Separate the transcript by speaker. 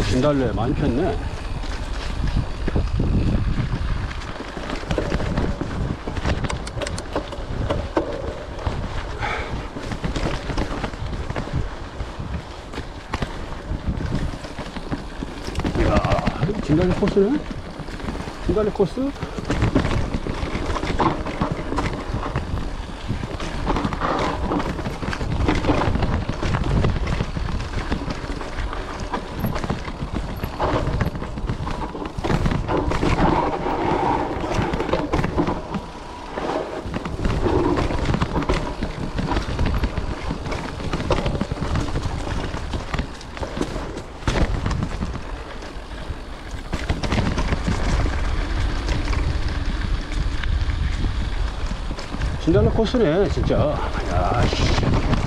Speaker 1: 진달래 많이 폈네. 이야, 진달래 코스네? 진달래 코스? 진달래 코스네, 진짜. 야, 씨.